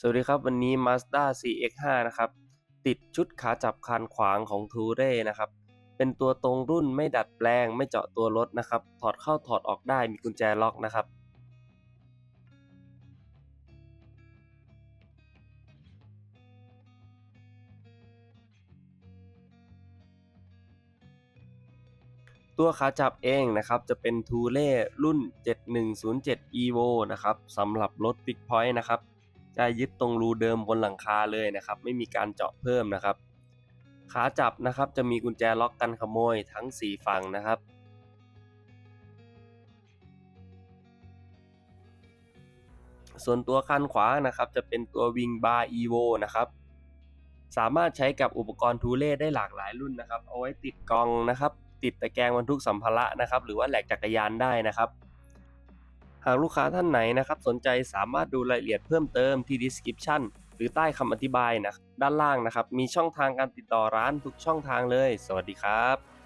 สวัสดีครับ วันนี้ Mazda CX-5 นะครับ ติดชุดขาจับคานขวางของ t o u r e นะครับ เป็นตัวตรงรุ่นไม่ดัดแปลง ไม่เจาะตัวรถนะครับ ถอดเข้าถอดออกได้มีกุญแจล็อกนะครับ ตัวขาจับเองนะครับ จะเป็น t o u r e รุ่น 7107 Evo นะครับสำหรับรถ Big Point นะครับ จะยึดตรงรูเดิมบนหลังคาเลยนะครับ ไม่มีการเจาะเพิ่มนะครับ ขาจับนะครับจะมีกุญแจล็อกกันขโมยทั้ง 4 ฝั่งนะครับส่วนตัวคันขวานะครับจะเป็นตัววิงบาร์ Evo นะครับ สามารถใช้กับอุปกรณ์ทูเล่ได้หลากหลายรุ่นนะครับ เอาไว้ติดกองนะครับ ติดตะแกรงบรรทุกสัมภาระนะครับ หรือว่าแหลกจักรยานได้นะครับากลูกค้าท่านไหนนะครับสนใจสามารถดูรายละเอียดเพิ่มเติมที่ description หรือใต้คำอธิบายนะด้านล่างนะครับ มีช่องทางการติดต่อร้านทุกช่องทางเลย สวัสดีครับ